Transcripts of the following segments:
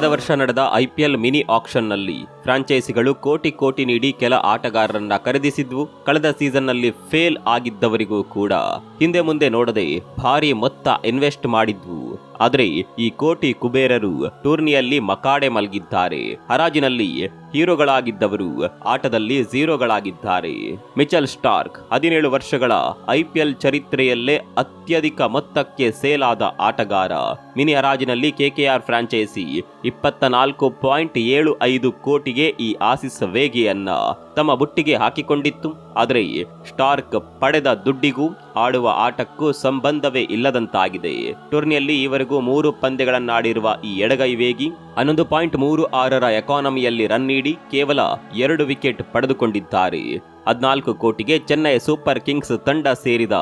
ಕಳೆದ ವರ್ಷ ನಡೆದ ಐಪಿಎಲ್ ಮಿನಿ ಆಕ್ಷನ್ನಲ್ಲಿ ಫ್ರಾಂಚೈಸಿಗಳು ಕೋಟಿ ಕೋಟಿ ನೀಡಿ ಕೆಲ ಆಟಗಾರರನ್ನ ಖರೀದಿಸಿದ್ವು. ಕಳೆದ ಸೀಸನ್ನಲ್ಲಿ ಫೇಲ್ ಆಗಿದ್ದವರಿಗೂ ಕೂಡ ಹಿಂದೆ ಮುಂದೆ ನೋಡದೆ ಭಾರಿ ಮೊತ್ತ ಇನ್ವೆಸ್ಟ್ ಮಾಡಿದ್ವು. ಆದರೆ ಈ ಕೋಟಿ ಕುಬೇರರು ಟೂರ್ನಿಯಲ್ಲಿ ಮಕಾಡೆ ಮಲಗಿದ್ದಾರೆ. ಹರಾಜಿನಲ್ಲಿ ಹೀರೋಗಳಾಗಿದ್ದವರು. ಆಟದಲ್ಲಿ ಝೀರೋಗಳಾಗಿದ್ದಾರೆ. ಮಿಚಲ್ ಸ್ಟಾರ್ಕ್, ಹದಿನೇಳು ವರ್ಷಗಳ ಐಪಿಎಲ್ ಚರಿತ್ರೆಯಲ್ಲೇ ಅತ್ಯಧಿಕ ಮೊತ್ತಕ್ಕೆ ಸೇಲಾದ ಆಟಗಾರ. ಮಿನಿ ಹರಾಜಿನಲ್ಲಿ ಕೆಕೆಆರ್ ಫ್ರಾಂಚೈಸಿ ಇಪ್ಪತ್ತ ನಾಲ್ಕು ಪಾಯಿಂಟ್ ಏಳು ಐದು ಕೋಟಿಗೆ ಈ ಆಸಿಸ್ ವೇಗಿಯನ್ನ ತಮ್ಮ ಬುಟ್ಟಿಗೆ ಹಾಕಿಕೊಂಡಿತ್ತು. ಆದರೆ ಸ್ಟಾರ್ಕ್ ಪಡೆದ ದುಡ್ಡಿಗೂ ಆಡುವ ಆಟಕ್ಕೂ ಸಂಬಂಧವೇ ಇಲ್ಲದಂತಾಗಿದೆ. ಟೂರ್ನಿಯಲ್ಲಿ ಈವರೆಗೂ ಮೂರು ಪಂದ್ಯಗಳನ್ನಾಡಿರುವ ಈ ಎಡಗೈ ವೇಗಿ, ಹನ್ನೊಂದು ಪಾಯಿಂಟ್ ಮೂರು ಆರರ ಎಕಾನಮಿಯಲ್ಲಿ ರನ್ ನೀಡಿ ಕೇವಲ ಎರಡು ವಿಕೆಟ್ ಪಡೆದುಕೊಂಡಿದ್ದಾರೆ. ಹದಿನಾಲ್ಕು ಕೋಟಿಗೆ ಚೆನ್ನೈ ಸೂಪರ್ ಕಿಂಗ್ಸ್ ತಂಡ ಸೇರಿದ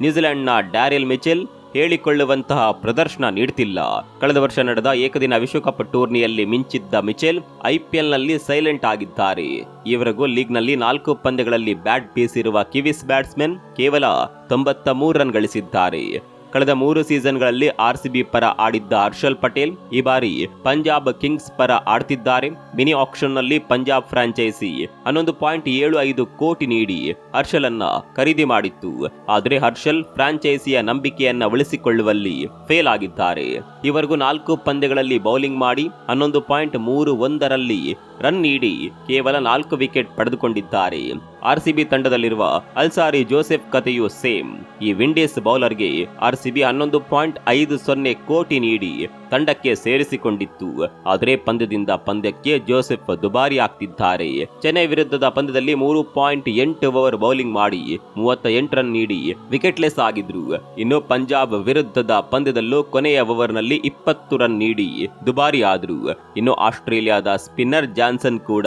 ನ್ಯೂಜಿಲೆಂಡ್ನ ಡ್ಯಾರಿಲ್ ಮಿಚೆಲ್ ಹೇಳಿಕೊಳ್ಳುವಂತಹ ಪ್ರದರ್ಶನ ನೀಡುತ್ತಿಲ್ಲ ಕಳೆದ ವರ್ಷ ನಡೆದ ಏಕದಿನ ವಿಶ್ವಕಪ್ ಟೂರ್ನಿಯಲ್ಲಿ ಮಿಂಚಿದ್ದ ಮಿಚೆಲ್ ಐಪಿಎಲ್ನಲ್ಲಿ ಸೈಲೆಂಟ್ ಆಗಿದ್ದಾರೆ. ಈವರೆಗೂ ಲೀಗ್ನಲ್ಲಿ ನಾಲ್ಕು ಪಂದ್ಯಗಳಲ್ಲಿ ಬ್ಯಾಟ್ ಬೀಸಿರುವ ಕಿವಿಸ್ ಬ್ಯಾಟ್ಸ್ಮನ್ ಕೇವಲ ತೊಂಬತ್ತ ಮೂರು ರನ್ ಗಳಿಸಿದ್ದಾರೆ. ಕಳೆದ ಮೂರು ಸೀಸನ್ಗಳಲ್ಲಿ ಆರ್ಸಿಬಿ ಪರ ಆಡಿದ್ದ ಹರ್ಷಲ್ ಪಟೇಲ್ ಈ ಬಾರಿ ಪಂಜಾಬ್ ಕಿಂಗ್ಸ್ ಪರ ಆಡ್ತಿದ್ದಾರೆ. ಮಿನಿ ಆಕ್ಷನ್ನಲ್ಲಿ ಪಂಜಾಬ್ ಫ್ರಾಂಚೈಸಿ ಹನ್ನೊಂದು ಪಾಯಿಂಟ್ ಏಳು ಐದು ಕೋಟಿ ನೀಡಿ ಹರ್ಷಲ್ ಅನ್ನ ಖರೀದಿ ಮಾಡಿತ್ತು. ಆದರೆ ಹರ್ಷಲ್ ಫ್ರಾಂಚೈಸಿಯ ನಂಬಿಕೆಯನ್ನ ಉಳಿಸಿಕೊಳ್ಳುವಲ್ಲಿ ಫೇಲ್ ಆಗಿದ್ದಾರೆ. ಇವರೆಗೂ ನಾಲ್ಕು ಪಂದ್ಯಗಳಲ್ಲಿ ಬೌಲಿಂಗ್ ಮಾಡಿ ಹನ್ನೊಂದು ಪಾಯಿಂಟ್ ಮೂರು ಒಂದರಲ್ಲಿ ರನ್ ನೀಡಿ ಕೇವಲ ನಾಲ್ಕು ವಿಕೆಟ್ ಪಡೆದುಕೊಂಡಿದ್ದಾರೆ. ಆರ್ಸಿಬಿ ತಂಡದಲ್ಲಿರುವ ಅಲ್ಸಾರಿ ಜೋಸೆಫ್ ಕಥೆಯು ಸೇಮ್. ಈ ವಿಂಡೀಸ್ ಬೌಲರ್ಗೆ ಆರ್ಸಿಬಿ ಹನ್ನೊಂದು ಪಾಯಿಂಟ್ ಐದು ಸೊನ್ನೆ ಕೋಟಿ ನೀಡಿ ತಂಡಕ್ಕೆ ಸೇರಿಸಿಕೊಂಡಿತ್ತು. ಆದರೆ ಪಂದ್ಯದಿಂದ ಪಂದ್ಯಕ್ಕೆ ಜೋಸೆಫ್ ದುಬಾರಿ ಆಗ್ತಿದ್ದಾರೆ. ಚೆನ್ನೈ ವಿರುದ್ಧದ ಪಂದ್ಯದಲ್ಲಿ ಮೂರು ಪಾಯಿಂಟ್ ಎಂಟು ಓವರ್ ಬೌಲಿಂಗ್ ಮಾಡಿ ಮೂವತ್ತ ಎಂಟು ರನ್ ನೀಡಿ ವಿಕೆಟ್ಲೆಸ್ ಆಗಿದ್ರು. ಇನ್ನು ಪಂಜಾಬ್ ವಿರುದ್ಧದ ಪಂದ್ಯದಲ್ಲೂ ಕೊನೆಯ ಓವರ್ನಲ್ಲಿ ಇಪ್ಪತ್ತು ರನ್ ನೀಡಿ ದುಬಾರಿ ಆದ್ರು. ಇನ್ನು ಆಸ್ಟ್ರೇಲಿಯಾದ ಸ್ಪಿನ್ನರ್ ಜಾನ್ಸನ್ ಕೂಡ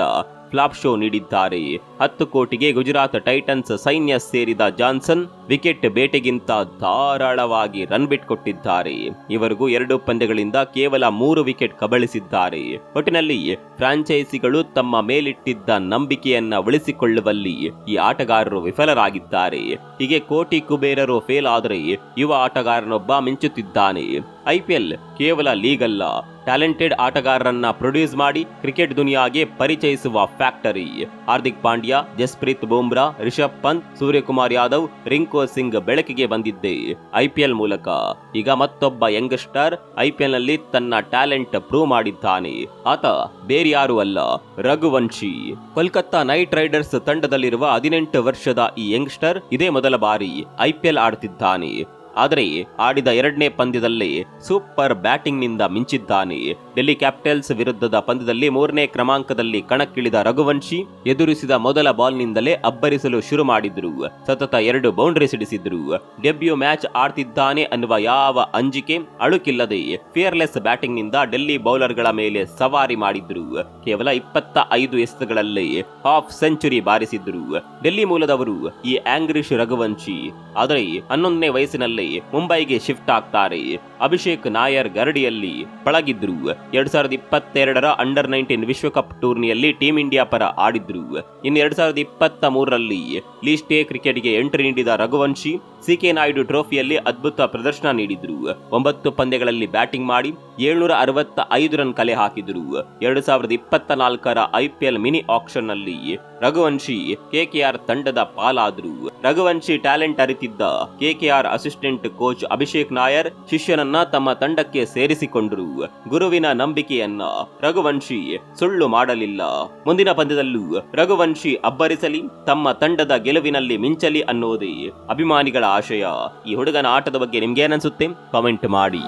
ಫ್ಲಾಪ್ ಶೋ ನೀಡಿದ್ದಾರೆ. ಹತ್ತು ಕೋಟಿಗೆ ಗುಜರಾತ್ ಟೈಟನ್ಸ್ ಸೈನ್ಯ ಸೇರಿದ ಜಾನ್ಸನ್ ವಿಕೆಟ್ ಬೇಟೆಗಿಂತ ಧಾರಾಳವಾಗಿ ರನ್ ಬಿಟ್ಕೊಟ್ಟಿದ್ದಾರೆ. ಇವರಿಗೂ ಎರಡು ಪಂದ್ಯಗಳಿಂದ ಕೇವಲ ಮೂರು ವಿಕೆಟ್ ಕಬಳಿಸಿದ್ದಾರೆ. ಒಟ್ಟಿನಲ್ಲಿ ಫ್ರಾಂಚೈಸಿಗಳು ತಮ್ಮ ಮೇಲಿಟ್ಟಿದ್ದ ನಂಬಿಕೆಯನ್ನ ಉಳಿಸಿಕೊಳ್ಳುವಲ್ಲಿ ಈ ಆಟಗಾರರು ವಿಫಲರಾಗಿದ್ದಾರೆ. ಹೀಗೆ ಕೋಟಿ ಕುಬೇರರು ಫೇಲ್ ಆದರೆ ಯುವ ಆಟಗಾರನೊಬ್ಬ ಮಿಂಚುತ್ತಿದ್ದಾನೆ. ಐಪಿಎಲ್ ಕೇವಲ ಲೀಗ್ ಅಲ್ಲ ಟ್ಯಾಲೆಂಟೆಡ್ ಆಟಗಾರರನ್ನ ಪ್ರೊಡ್ಯೂಸ್ ಮಾಡಿ ಕ್ರಿಕೆಟ್ ದುನಿಯಾಗೆ ಪರಿಚಯಿಸುವ ಫ್ಯಾಕ್ಟರಿ. ಹಾರ್ದಿಕ್ ಪಾಂಡ್ಯ, ಜಸ್ಪ್ರೀತ್ ಬೂಮ್ರಾ, ರಿಷಬ್ ಪಂತ್, ಸೂರ್ಯಕುಮಾರ್ ಯಾದವ್ ರಿಂಕು ಸಿಂಗ್ ಬೆಳಕಿಗೆ ಬಂದಿದ್ದೆ ಐಪಿಎಲ್ ಮೂಲಕ. ಈಗ ಮತ್ತೊಬ್ಬ ಯಂಗ್ಸ್ಟರ್ ಐಪಿಎಲ್ನಲ್ಲಿ ತನ್ನ ಟ್ಯಾಲೆಂಟ್ ಪ್ರೂವ್ ಮಾಡಿದ್ದಾನೆ. ಆತ ಬೇರ್ಯಾರು ಅಲ್ಲ, ರಘುವಂಶಿ. ಕೋಲ್ಕತ್ತಾ ನೈಟ್ ರೈಡರ್ಸ್ ತಂಡದಲ್ಲಿರುವ ಹದಿನೆಂಟು ವರ್ಷದ ಈ ಯಂಗ್ಸ್ಟರ್ ಇದೇ ಮೊದಲ ಬಾರಿ ಐಪಿಎಲ್ ಆಡ್ತಿದ್ದಾನೆ. ಆದರೆ ಆಡಿದ ಎರಡನೇ ಪಂದ್ಯದಲ್ಲಿ ಸೂಪರ್ ಬ್ಯಾಟಿಂಗ್ನಿಂದ ಮಿಂಚಿದ್ದಾನೆ. ಡೆಲ್ಲಿ ಕ್ಯಾಪಿಟಲ್ಸ್ ವಿರುದ್ಧದ ಪಂದ್ಯದಲ್ಲಿ ಮೂರನೇ ಕ್ರಮಾಂಕದಲ್ಲಿ ಕಣಕ್ಕಿಳಿದ ರಘುವಂಶಿ ಎದುರಿಸಿದ ಮೊದಲ ಬಾಲ್ನಿಂದಲೇ ಅಬ್ಬರಿಸಲು ಶುರು ಮಾಡಿದ್ರು. ಸತತ ಎರಡು ಬೌಂಡರಿ ಸಿಡಿಸಿದ್ರು. ಡೆಬ್ಯೂ ಮ್ಯಾಚ್ ಆಡ್ತಿದ್ದಾನೆ ಅನ್ನುವ ಯಾವ ಅಂಜಿಕೆ ಅಳುಕಿಲ್ಲದೆ ಫಿಯರ್ಲೆಸ್ ಬ್ಯಾಟಿಂಗ್ನಿಂದ ಡೆಲ್ಲಿ ಬೌಲರ್ಗಳ ಮೇಲೆ ಸವಾರಿ ಮಾಡಿದ್ರು. ಕೇವಲ ಇಪ್ಪತ್ತ ಐದು ಎಸೆತಗಳಲ್ಲೇ ಹಾಫ್ ಸೆಂಚುರಿ ಬಾರಿಸಿದ್ರು. ಡೆಲ್ಲಿ ಮೂಲದವರು ಈ ಆಂಗ್ರಿಶ್ ರಘುವಂಶಿ. ಆದರೆ ಹನ್ನೊಂದನೇ ವಯಸ್ಸಿನಲ್ಲಿ ಮುಂಬೈಗೆ ಶಿಫ್ಟ್ ಆಗ್ತಾರೆ. ಅಭಿಷೇಕ್ ನಾಯರ್ ಗರಡಿಯಲ್ಲಿ ಪಳಗಿದ್ರು. ಎರಡ್ ಸಾವಿರದ ಇಪ್ಪತ್ತೆರಡರ ಅಂಡರ್ ನೈನ್ಟೀನ್ ವಿಶ್ವಕಪ್ ಟೂರ್ನಿಯಲ್ಲಿ ಟೀಂ ಇಂಡಿಯಾ ಪರ ಆಡಿದ್ರು. ಇನ್ನು ಎರಡ್ ಸಾವಿರದ ಇಪ್ಪತ್ತ ಮೂರರಲ್ಲಿ ಲೀಸ್ಟ್ ಎ ಕ್ರಿಕೆಟ್ಗೆ ಎಂಟ್ರಿ ನೀಡಿದ ರಘುವಂಶಿ ಸಿಕೆ ನಾಯ್ಡು ಟ್ರೋಫಿಯಲ್ಲಿ ಅದ್ಭುತ ಪ್ರದರ್ಶನ ನೀಡಿದ್ರು. ಒಂಬತ್ತು ಪಂದ್ಯಗಳಲ್ಲಿ ಬ್ಯಾಟಿಂಗ್ ಮಾಡಿ ಏಳ್ನೂರ ಅರವತ್ತ ಐದು ರನ್ ಕಲೆ ಹಾಕಿದ್ರು. ಎರಡು ಸಾವಿರದ ಇಪ್ಪತ್ತ ನಾಲ್ಕರ ಐಪಿಎಲ್ ಮಿನಿ ಆಕ್ಷನ್ನಲ್ಲಿ ರಘುವಂಶಿ ಕೆಕೆಆರ್ ತಂಡದ ಪಾಲಾದ್ರು. Raghuvanshi talent ಅರಿತಿದ್ದ KKR assistant coach Abhishek Nair ಶಿಷ್ಯನನ್ನ ತಮ್ಮ ತಂಡಕ್ಕೆ ಸೇರಿಸಿಕೊಂಡರು. ಗುರುವಿನ ನಂಬಿಕೆಯನ್ನ ರಘುವಂಶಿ ಸುಳ್ಳು ಮಾಡಲಿಲ್ಲ. ಮುಂದಿನ ಪಂದ್ಯದಲ್ಲೂ ರಘುವಂಶಿ ಅಬ್ಬರಿಸಲಿ, ತಮ್ಮ ತಂಡದ ಗೆಲುವಿನಲ್ಲಿ ಮಿಂಚಲಿ ಅನ್ನೋದೇ ಅಭಿಮಾನಿಗಳ ಆಶಯ. ಈ ಹುಡುಗನ ಆಟದ ಬಗ್ಗೆ ನಿಮ್ಗೇನನ್ಸುತ್ತೆ? ಕಾಮೆಂಟ್ ಮಾಡಿ.